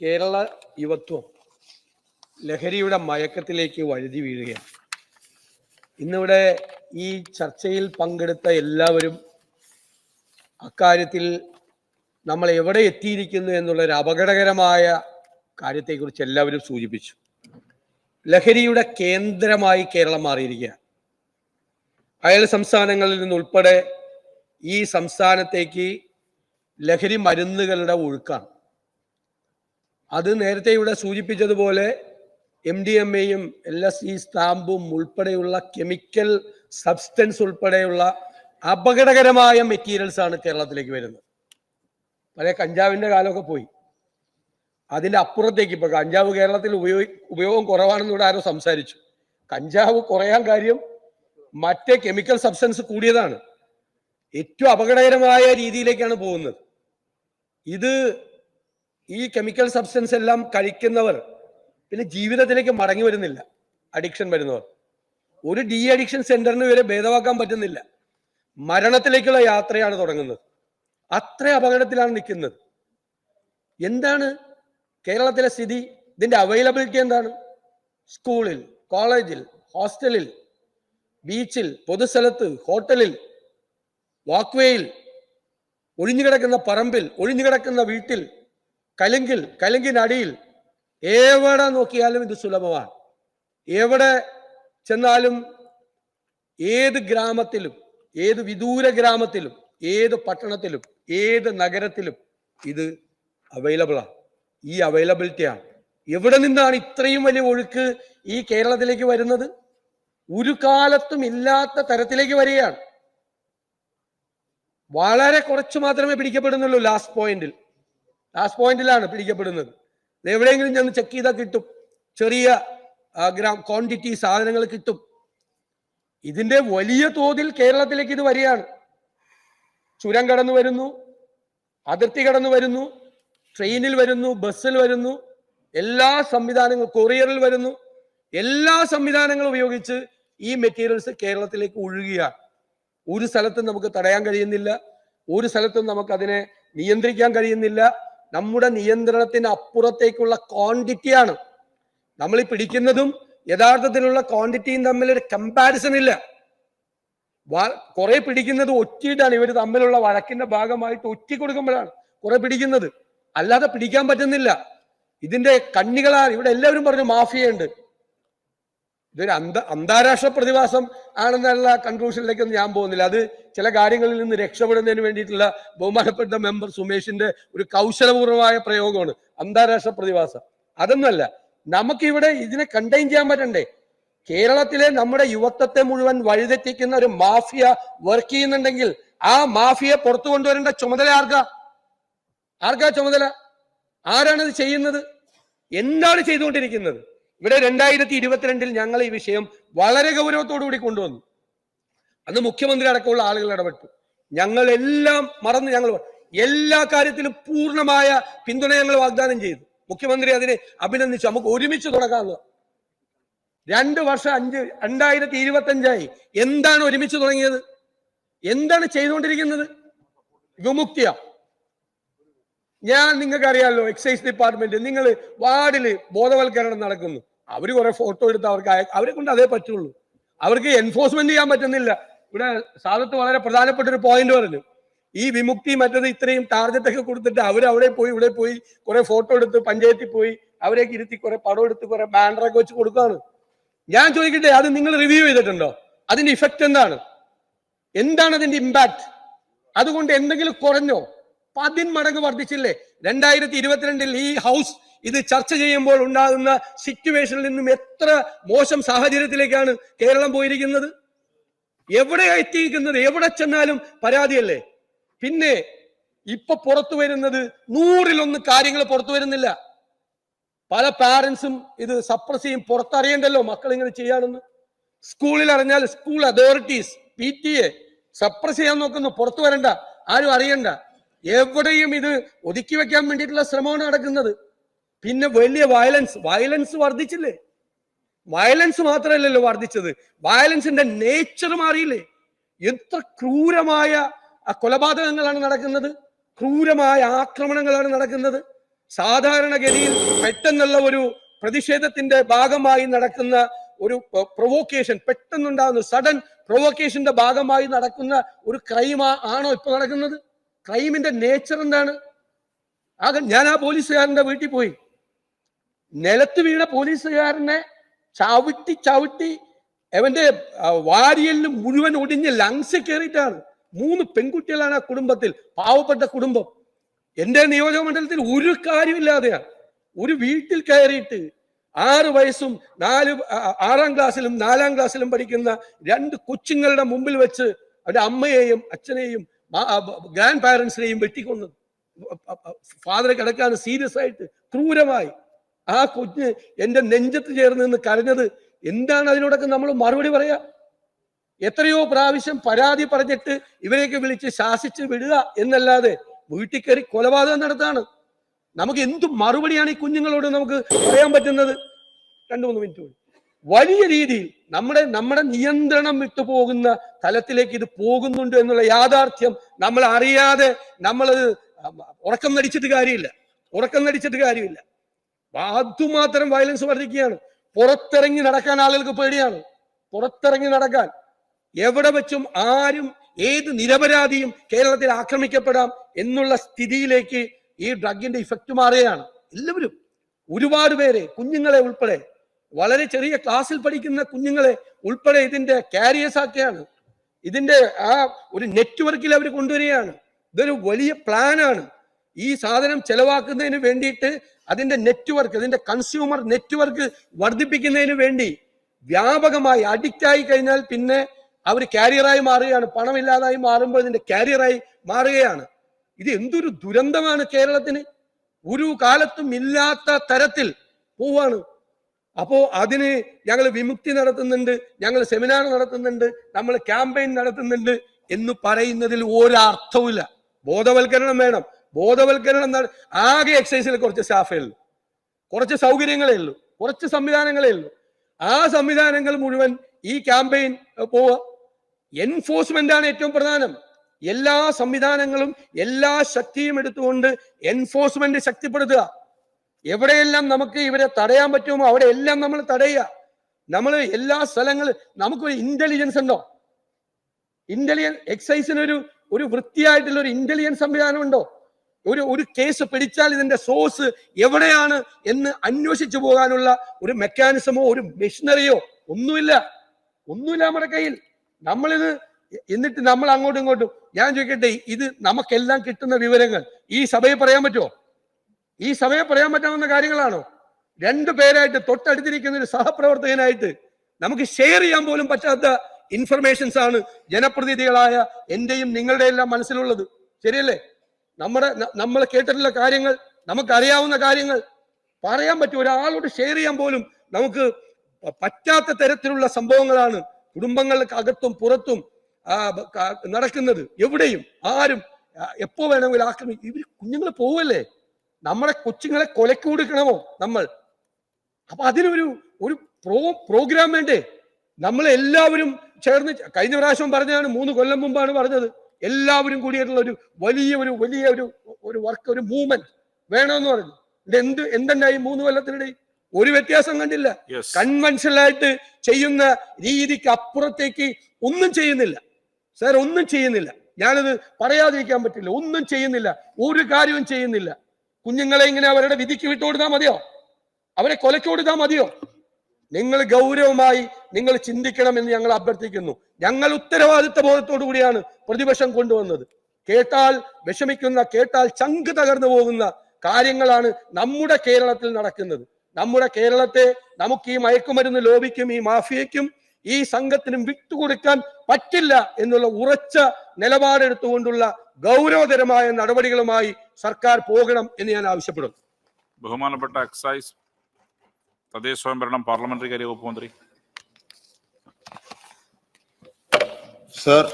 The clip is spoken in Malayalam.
കേരള യുവത്വം ലഹരിയുടെ മയക്കത്തിലേക്ക് വഴുതി വീഴുകയാണ്. ഇന്നിവിടെ ഈ ചർച്ചയിൽ പങ്കെടുത്ത എല്ലാവരും അക്കാര്യത്തിൽ നമ്മൾ എവിടെ എത്തിയിരിക്കുന്നു എന്നുള്ള ഒരു അപകടകരമായ കാര്യത്തെക്കുറിച്ച് എല്ലാവരും സൂചിപ്പിച്ചു. ലഹരിയുടെ കേന്ദ്രമായി കേരളം മാറിയിരിക്കുകയാണ്. അയൽ സംസ്ഥാനങ്ങളിൽ നിന്നുൾപ്പെടെ ഈ സംസ്ഥാനത്തേക്ക് ലഹരി മരുന്നുകളുടെ ഒഴുക്കാണ്. അത് നേരത്തെ ഇവിടെ സൂചിപ്പിച്ചതുപോലെ എം ഡി എം എയും എൽ എസ് ഇ സ്റ്റാമ്പും ഉൾപ്പെടെയുള്ള കെമിക്കൽ സബ്സ്റ്റൻസ് ഉൾപ്പെടെയുള്ള അപകടകരമായ മെറ്റീരിയൽസ് ആണ് കേരളത്തിലേക്ക് വരുന്നത്. പഴയ കഞ്ചാവിന്റെ കാലമൊക്കെ പോയി. അതിന്റെ അപ്പുറത്തേക്ക് ഇപ്പൊ കഞ്ചാവ് കേരളത്തിൽ ഉപയോഗി ഉപയോഗം കുറവാണെന്ന് ഇവിടെ ആരോ സംസാരിച്ചു. കഞ്ചാവ് കുറയാൻ കാര്യം മറ്റേ കെമിക്കൽ സബ്സ്റ്റൻസ് കൂടിയതാണ്. ഏറ്റവും അപകടകരമായ രീതിയിലേക്കാണ് പോകുന്നത്. ഇത് ഈ കെമിക്കൽ സബ്സ്റ്റൻസ് എല്ലാം കഴിക്കുന്നവർ പിന്നെ ജീവിതത്തിലേക്ക് മടങ്ങി വരുന്നില്ല. അഡിക്ഷൻ വരുന്നവർ. ഒരു ഡി അഡിക്ഷൻ സെന്ററിന് വരെ ഭേദമാക്കാൻ പറ്റുന്നില്ല. മരണത്തിലേക്കുള്ള യാത്രയാണ് തുടങ്ങുന്നത്. അത്ര അപകടത്തിലാണ് നിൽക്കുന്നത്. എന്താണ് കേരളത്തിലെ സ്ഥിതി? ഇതിന്റെ അവൈലബിലിറ്റി എന്താണ്? സ്കൂളിൽ കോളേജിൽ ഹോസ്റ്റലിൽ ബീച്ചിൽ പൊതുസ്ഥലത്ത് ഹോട്ടലിൽ വാക്വേയിൽ ഒഴിഞ്ഞുകിടക്കുന്ന പറമ്പിൽ ഒഴിഞ്ഞുകിടക്കുന്ന വീട്ടിൽ കലുങ്കിൽ കലുങ്കിനടിയിൽ എവിടെ നോക്കിയാലും ഇത് സുലഭമാണ്. എവിടെ ചെന്നാലും ഏത് ഗ്രാമത്തിലും ഏത് വിദൂര ഗ്രാമത്തിലും ഏത് പട്ടണത്തിലും ഏത് നഗരത്തിലും ഇത് അവൈലബിൾ ആണ്. ഈ അവൈലബിലിറ്റിയാണ് എവിടെ നിന്നാണ് ഇത്രയും വലിയ ഒഴുക്ക് ഈ കേരളത്തിലേക്ക് വരുന്നത്? ഒരു കാലത്തും ഇല്ലാത്ത തരത്തിലേക്ക് വരികയാണ്. വളരെ കുറച്ച് മാത്രമേ പിടിക്കപ്പെടുന്നുള്ളൂ ലാസ്റ്റ് പോയിന്റിൽ ലാസ്റ്റ് പോയിന്റിലാണ് പിടിക്കപ്പെടുന്നത്. എവിടെയെങ്കിലും ചെന്ന് ചെക്ക് ചെയ്താൽ കിട്ടും. ചെറിയ ഗ്രാം ക്വാണ്ടിറ്റി സാധനങ്ങൾ കിട്ടും. ഇതിന്റെ വലിയ തോതിൽ കേരളത്തിലേക്ക് ഇത് വരികയാണ്. ചുരം കടന്നു വരുന്നു അതിർത്തി കടന്നു വരുന്നു ട്രെയിനിൽ വരുന്നു ബസ്സിൽ വരുന്നു എല്ലാ സംവിധാനങ്ങളും കൊറിയറിൽ വരുന്നു എല്ലാ സംവിധാനങ്ങളും ഉപയോഗിച്ച് ഈ മെറ്റീരിയൽസ് കേരളത്തിലേക്ക് ഒഴുകുകയാണ്. ഒരു സ്ഥലത്തും നമുക്ക് തടയാൻ കഴിയുന്നില്ല. ഒരു സ്ഥലത്തും നമുക്ക് അതിനെ നിയന്ത്രിക്കാൻ കഴിയുന്നില്ല. നമ്മുടെ നിയന്ത്രണത്തിന് അപ്പുറത്തേക്കുള്ള ക്വാണ്ടിറ്റിയാണ് നമ്മൾ ഈ പിടിക്കുന്നതും യഥാർത്ഥത്തിലുള്ള ക്വാണ്ടിറ്റിയും തമ്മിൽ ഒരു കമ്പാരിസൺ ഇല്ല. കുറെ പിടിക്കുന്നത് ഒറ്റിയിട്ടാണ് ഇവർ തമ്മിലുള്ള വഴക്കിന്റെ ഭാഗമായിട്ട് ഒറ്റി കൊടുക്കുമ്പോഴാണ് കുറെ പിടിക്കുന്നത്. അല്ലാതെ പിടിക്കാൻ പറ്റുന്നില്ല. ഇതിന്റെ കണ്ണികളാണ് ഇവിടെ എല്ലാവരും പറഞ്ഞു മാഫിയുണ്ട് ഇതൊരു അന്ത അന്താരാഷ്ട്ര പ്രതിഭാസം ആണെന്നുള്ള കൺക്ലൂഷനിലേക്കൊന്നും ഞാൻ പോകുന്നില്ല. അത് ചില കാര്യങ്ങളിൽ നിന്ന് രക്ഷപ്പെടുന്നതിന് വേണ്ടിയിട്ടുള്ള ബഹുമാനപ്പെട്ട മെമ്പർ സുമേഷിന്റെ ഒരു കൗശലപൂർവമായ പ്രയോഗമാണ് അന്താരാഷ്ട്ര പ്രതിഭാസം. അതൊന്നുമല്ല നമുക്കിവിടെ ഇതിനെ കണ്ടെയ്ൻ ചെയ്യാൻ പറ്റണ്ടേ? കേരളത്തിലെ നമ്മുടെ യുവത്വത്തെ മുഴുവൻ വഴിതെറ്റിക്കുന്ന ഒരു മാഫിയ വർക്ക് ചെയ്യുന്നുണ്ടെങ്കിൽ ആ മാഫിയെ പുറത്തു കൊണ്ടുവരേണ്ട ചുമതല ആർക്കാ? ആർക്കാ ചുമതല? ആരാണ് ചെയ്യുന്നത്? എന്താണ് ചെയ്തുകൊണ്ടിരിക്കുന്നത്? ഇവിടെ രണ്ടായിരത്തി ഇരുപത്തിരണ്ടിൽ ഞങ്ങൾ ഈ വിഷയം വളരെ ഗൗരവത്തോടു കൂടി കൊണ്ടുവന്നു. അന്ന് മുഖ്യമന്ത്രി അടക്കമുള്ള ആളുകൾ ഇടപെട്ടു. ഞങ്ങൾ എല്ലാം മറന്ന് ഞങ്ങൾ എല്ലാ കാര്യത്തിലും പൂർണമായ പിന്തുണ ഞങ്ങൾ വാഗ്ദാനം ചെയ്തു. മുഖ്യമന്ത്രി അതിനെ അഭിനന്ദിച്ചു. നമുക്ക് ഒരുമിച്ച് തുടങ്ങാമെന്ന് രണ്ട് വർഷം അഞ്ച് രണ്ടായിരത്തി ഇരുപത്തി അഞ്ചായി എന്താണ് ഒരുമിച്ച് തുടങ്ങിയത്? എന്താണ് ചെയ്തുകൊണ്ടിരിക്കുന്നത്? വിമുക്തിയ. ഞാൻ നിങ്ങൾക്ക് അറിയാമല്ലോ എക്സൈസ് ഡിപ്പാർട്ട്മെന്റ് നിങ്ങൾ വാർഡിൽ ബോധവൽക്കരണം നടക്കുന്നു. അവർ കുറെ ഫോട്ടോ എടുത്ത് അവർക്ക് അവരെ കൊണ്ട് അതേ പറ്റുള്ളൂ. അവർക്ക് എൻഫോഴ്സ്മെന്റ് ചെയ്യാൻ പറ്റുന്നില്ല. ഇവിടെ സാധത്ത് വളരെ പ്രധാനപ്പെട്ട ഒരു പോയിന്റ് പറഞ്ഞു. ഈ വിമുക്തി മറ്റത് ഇത്രയും ടാർഗറ്റ് ഒക്കെ കൊടുത്തിട്ട് അവർ അവിടെ പോയി ഇവിടെ പോയി കുറെ ഫോട്ടോ എടുത്ത് പഞ്ചായത്തിൽ പോയി അവരെ ഇരുത്തി കുറെ പടം എടുത്ത് കുറെ ബാനറൊക്കെ വെച്ച് കൊടുക്കുകയാണ്. ഞാൻ ചോദിക്കട്ടെ അത് നിങ്ങൾ റിവ്യൂ ചെയ്തിട്ടുണ്ടോ? അതിന്റെ ഇഫക്റ്റ് എന്താണ്? എന്താണ് അതിന്റെ ഇമ്പാക്ട് അതുകൊണ്ട് എന്തെങ്കിലും കുറഞ്ഞോ? പതിന്മടങ്ങ് വർദ്ധിച്ചില്ലേ? രണ്ടായിരത്തി ഇരുപത്തിരണ്ടിൽ ഈ ഹൗസ് ഇത് ചർച്ച ചെയ്യുമ്പോൾ ഉണ്ടാകുന്ന സിറ്റുവേഷനിൽ നിന്നും എത്ര മോശം സാഹചര്യത്തിലേക്കാണ് കേരളം പോയിരിക്കുന്നത്? എവിടെ എത്തിയിരിക്കുന്നത്? എവിടെ ചെന്നാലും പരാതിയല്ലേ? പിന്നെ ഇപ്പൊ പുറത്തു വരുന്നത് നൂറിലൊന്ന് കാര്യങ്ങൾ പുറത്തു വരുന്നില്ല. പല പാരൻസും ഇത് സപ്രസ് ചെയ്യും. പുറത്തറിയണ്ടല്ലോ മക്കൾ ഇങ്ങനെ ചെയ്യാണെന്ന്. സ്കൂളിൽ അറിഞ്ഞാൽ school authorities P T A suppress ചെയ്യാൻ നോക്കുന്നു. പുറത്തു വരണ്ട. ആരും അറിയണ്ട. എവിടെയും ഇത് ഒതുക്കി വെക്കാൻ വേണ്ടിയിട്ടുള്ള ശ്രമമാണ് നടക്കുന്നത്. പിന്നെ വലിയ വയലൻസ് വയലൻസ് വർദ്ധിച്ചില്ലേ? വയലൻസ് മാത്രമല്ലല്ലോ വർദ്ധിച്ചത്. വയലൻസിന്റെ നേച്ചർ മാറിയില്ലേ? എത്ര ക്രൂരമായ കൊലപാതകങ്ങളാണ് നടക്കുന്നത്? ക്രൂരമായ ആക്രമണങ്ങളാണ് നടക്കുന്നത്? സാധാരണഗതിയിൽ പെട്ടെന്നുള്ള ഒരു പ്രതിഷേധത്തിന്റെ ഭാഗമായി നടക്കുന്ന ഒരു പ്രൊവോക്കേഷൻ പെട്ടെന്നുണ്ടാകുന്ന സഡൻ പ്രൊവോക്കേഷന്റെ ഭാഗമായി നടക്കുന്ന ഒരു ക്രൈം ആണോ ഇപ്പൊ നടക്കുന്നത്? ക്രൈമിന്റെ നേച്ചർ എന്താണ്? ആകെ ഞാൻ ആ പോലീസുകാരന്റെ വീട്ടിൽ പോയി. നിലത്ത് വീണ പോലീസുകാരനെ ചവിട്ടി ചവിട്ടി അവന്റെ വാരിയലിന് മുഴുവൻ ഒടിഞ്ഞ് ലങ്സ് കയറിയിട്ടാണ്. മൂന്ന് പെൺകുട്ടികളാണ് ആ കുടുംബത്തിൽ പാവപ്പെട്ട കുടുംബം. എന്റെ നിയോജക മണ്ഡലത്തിൽ ഒരു കാര്യമില്ലാതെയാണ്. ഒരു വീട്ടിൽ കയറിയിട്ട് ആറ് വയസ്സും നാല് ആറാം ക്ലാസ്സിലും നാലാം ക്ലാസ്സിലും പഠിക്കുന്ന രണ്ട് കൊച്ചുങ്ങളുടെ മുമ്പിൽ വെച്ച് അവരുടെ അമ്മയെയും അച്ഛനെയും ഗ്രാൻഡ് പാരൻസിനെയും വെട്ടിക്കൊന്നു. ഫാദറെ കിടക്കാൻ സീരിയസ് ആയിട്ട് ക്രൂരമായി. ആ കുഞ്ഞ് എന്റെ നെഞ്ചത്ത് ചേർന്ന് നിന്ന് കരഞ്ഞത് എന്താണ് അതിനോടൊക്കെ നമ്മൾ മറുപടി പറയാ? എത്രയോ പ്രാവശ്യം പരാതി പറഞ്ഞിട്ട് ഇവരെയൊക്കെ വിളിച്ച് ശാസിച്ച് വിടുക എന്നല്ലാതെ വീട്ടിൽ കയറി കൊലപാതകം നടത്താണ്. നമുക്ക് എന്തു മറുപടിയാണ് ഈ കുഞ്ഞുങ്ങളോട് നമുക്ക് പറയാൻ പറ്റുന്നത്? രണ്ടു മൂന്ന് മിനിറ്റ് കൂടി. വലിയ രീതിയിൽ നമ്മുടെ നമ്മുടെ നിയന്ത്രണം വിട്ടു പോകുന്ന തലത്തിലേക്ക് ഇത് പോകുന്നുണ്ട് എന്നുള്ള യാഥാർത്ഥ്യം നമ്മൾ അറിയാതെ നമ്മൾ ഉറക്കം നടിച്ചിട്ട് കാര്യമില്ല. ഉറക്കം നടിച്ചിട്ട് കാര്യമില്ല. അതുമാത്രം വയലൻസ് വർദ്ധിക്കുകയാണ്. പുറത്തിറങ്ങി നടക്കാൻ ആളുകൾക്ക് പേടിയാണ്. പുറത്തിറങ്ങി നടക്കാൻ എവിടെ വെച്ചും ആരും ഏത് നിരപരാധിയും കേരളത്തിൽ ആക്രമിക്കപ്പെടാം എന്നുള്ള സ്ഥിതിയിലേക്ക് ഈ ഡ്രഗിന്റെ ഇഫക്റ്റ് മാറുകയാണ്. എല്ലാവരും ഒരുപാട് പേരെ കുഞ്ഞുങ്ങളെ ഉൾപ്പെടെ വളരെ ചെറിയ ക്ലാസ്സിൽ പഠിക്കുന്ന കുഞ്ഞുങ്ങളെ ഉൾപ്പെടെ ഇതിന്റെ കാരിയേഴ്സ് ആക്കുകയാണ് ഇതിന്റെ ആ ഒരു നെറ്റ്വർക്കിൽ അവർ കൊണ്ടുവരികയാണ്. ഇതൊരു വലിയ പ്ലാനാണ് ഈ സാധനം ചെലവാക്കുന്നതിന് വേണ്ടിയിട്ട് അതിന്റെ നെറ്റ്വർക്ക് അതിന്റെ കൺസ്യൂമർ നെറ്റ്വർക്ക് വർദ്ധിപ്പിക്കുന്നതിന് വേണ്ടി വ്യാപകമായി അഡിക്റ്റ് ആയി കഴിഞ്ഞാൽ പിന്നെ അവർ കാരിയറായി മാറുകയാണ്. പണമില്ലാതായി മാറുമ്പോൾ ഇതിന്റെ കാരിയറായി മാറുകയാണ്. ഇത് എന്തൊരു ദുരന്തമാണ് കേരളത്തിന്. ഒരു കാലത്തും ഇല്ലാത്ത തരത്തിൽ പോവാണ്. അപ്പോ അതിന് ഞങ്ങൾ വിമുക്തി നടത്തുന്നുണ്ട് ഞങ്ങൾ സെമിനാർ നടത്തുന്നുണ്ട് നമ്മൾ ക്യാമ്പയിൻ നടത്തുന്നുണ്ട് എന്ന് പറയുന്നതിൽ ഒരർത്ഥവുമില്ല. ബോധവൽക്കരണം വേണം. ബോധവൽക്കരണം ആകെ എക്സൈസിൽ കുറച്ച് സ്റ്റാഫേ ഉള്ളൂ. കുറച്ച് സൗകര്യങ്ങളേ ഉള്ളൂ. കുറച്ച് സംവിധാനങ്ങളേ ഉള്ളൂ. ആ സംവിധാനങ്ങൾ മുഴുവൻ ഈ ക്യാമ്പയിൻ പോവുക. എൻഫോഴ്സ്മെന്റ് ആണ് ഏറ്റവും പ്രധാനം. എല്ലാ സംവിധാനങ്ങളും എല്ലാ ശക്തിയും എടുത്തുകൊണ്ട് എൻഫോഴ്സ്മെന്റ് ശക്തിപ്പെടുത്തുക. എവിടെയെല്ലാം നമുക്ക് ഇവരെ തടയാൻ പറ്റുമോ അവിടെ എല്ലാം നമ്മൾ തടയുക. നമ്മൾ എല്ലാ സ്ഥലങ്ങളും നമുക്കൊരു ഇന്റലിജൻസ് ഉണ്ടോ? ഇന്റലിജൻ എക്സൈസിന് ഒരു ഒരു വൃത്തിയായിട്ടുള്ള ഒരു ഇന്റലിജൻസ് സംവിധാനം ഉണ്ടോ ഒരു ഒരു കേസ് പിടിച്ചാൽ ഇതിന്റെ സോഴ്സ് എവിടെയാണ് എന്ന് അന്വേഷിച്ചു പോകാനുള്ള ഒരു മെക്കാനിസമോ ഒരു മെഷീനറിയോ ഒന്നുമില്ല. ഒന്നുമില്ല നമ്മുടെ കയ്യിൽ. നമ്മളിത് എന്നിട്ട് നമ്മൾ അങ്ങോട്ടും ഇങ്ങോട്ടും ഞാൻ ചോദിക്കട്ടെ ഇത് നമുക്കെല്ലാം കിട്ടുന്ന വിവരങ്ങൾ ഈ സഭയിൽ പറയാൻ പറ്റുമോ? ഈ സമയം പറയാൻ പറ്റാവുന്ന കാര്യങ്ങളാണോ? രണ്ടു പേരായിട്ട് തൊട്ടടുത്തിരിക്കുന്ന ഒരു സഹപ്രവർത്തകനായിട്ട് നമുക്ക് ഷെയർ ചെയ്യാൻ പോലും പറ്റാത്ത ഇൻഫർമേഷൻസ് ആണ് ജനപ്രതിനിധികളായ എന്റെയും നിങ്ങളുടെ എല്ലാം മനസ്സിലുള്ളത്. ശരിയല്ലേ? നമ്മുടെ നമ്മൾ കേട്ടിട്ടുള്ള കാര്യങ്ങൾ നമുക്കറിയാവുന്ന കാര്യങ്ങൾ പറയാൻ പറ്റും ഒരാളോട് ഷെയർ ചെയ്യാൻ പോലും നമുക്ക് പറ്റാത്ത തരത്തിലുള്ള സംഭവങ്ങളാണ് കുടുംബങ്ങൾക്ക് അകത്തും പുറത്തും നടക്കുന്നത്. എവിടെയും ആരും എപ്പോ വേണമെങ്കിലും ആക്രമിക്കും ഇവർ കുഞ്ഞുങ്ങൾ പോവല്ലേ? നമ്മളെ കൊച്ചുങ്ങളെ കൊലക്ക് കൊടുക്കണമോ നമ്മൾ? അപ്പൊ അതിനൊരു ഒരു പ്രോ പ്രോഗ്രാം വേണ്ടേ? നമ്മൾ എല്ലാവരും ചേർന്ന് കഴിഞ്ഞ പ്രാവശ്യം പറഞ്ഞതാണ് മൂന്ന് കൊല്ലം മുമ്പാണ് പറഞ്ഞത്. എല്ലാവരും കൂടിയിട്ടുള്ള ഒരു വലിയ ഒരു വലിയ ഒരു ഒരു വർക്ക് ഒരു മൂവ്മെന്റ് വേണമെന്ന് പറഞ്ഞു. ഇത് എന്ത് എന്തുണ്ടായി മൂന്ന് കൊല്ലത്തിനിടയിൽ ഒരു വ്യത്യാസം കണ്ടില്ല. കൺവെൻഷനൽ ആയിട്ട് ചെയ്യുന്ന രീതിക്ക് അപ്പുറത്തേക്ക് ഒന്നും ചെയ്യുന്നില്ല. സാർ ഒന്നും ചെയ്യുന്നില്ല. ഞാനത് പറയാതിരിക്കാൻ പറ്റില്ല. ഒന്നും ചെയ്യുന്നില്ല. ഒരു കാര്യവും ചെയ്യുന്നില്ല. കുഞ്ഞുങ്ങളെ ഇങ്ങനെ അവരുടെ വിധിക്ക് വിട്ടുകൊടുത്താൽ മതിയോ? അവരെ കൊലക്ക് കൊടുത്താൽ മതിയോ? നിങ്ങൾ ഗൗരവമായി നിങ്ങൾ ചിന്തിക്കണമെന്ന് ഞങ്ങൾ അഭ്യർത്ഥിക്കുന്നു. ഞങ്ങൾ ഉത്തരവാദിത്ത ബോധത്തോടു കൂടിയാണ് പ്രതിപക്ഷം കൊണ്ടുവന്നത്. കേട്ടാൽ വിഷമിക്കുന്ന കേട്ടാൽ ചങ്ക് തകർന്നു പോകുന്ന കാര്യങ്ങളാണ് നമ്മുടെ കേരളത്തിൽ നടക്കുന്നത്. നമ്മുടെ കേരളത്തെ നമുക്ക് ഈ മയക്കുമരുന്ന് ലോബിക്കും ഈ മാഫിയയ്ക്കും ഈ സംഘത്തിനും വിട്ടുകൊടുക്കാൻ പറ്റില്ല എന്നുള്ള ഉറച്ച നിലപാടെടുത്തുകൊണ്ടുള്ള ഗൗരവതരമായ നടപടികളുമായി സർക്കാർ പോകണം എന്ന് ഞാൻ ആവശ്യപ്പെടുന്നു. ബഹുമാനപ്പെട്ട എക്സൈസ് തദ്ദേശ സ്വയംഭരണം പാർലമെന്ററി കാര്യ വകുപ്പ് മന്ത്രി. സർ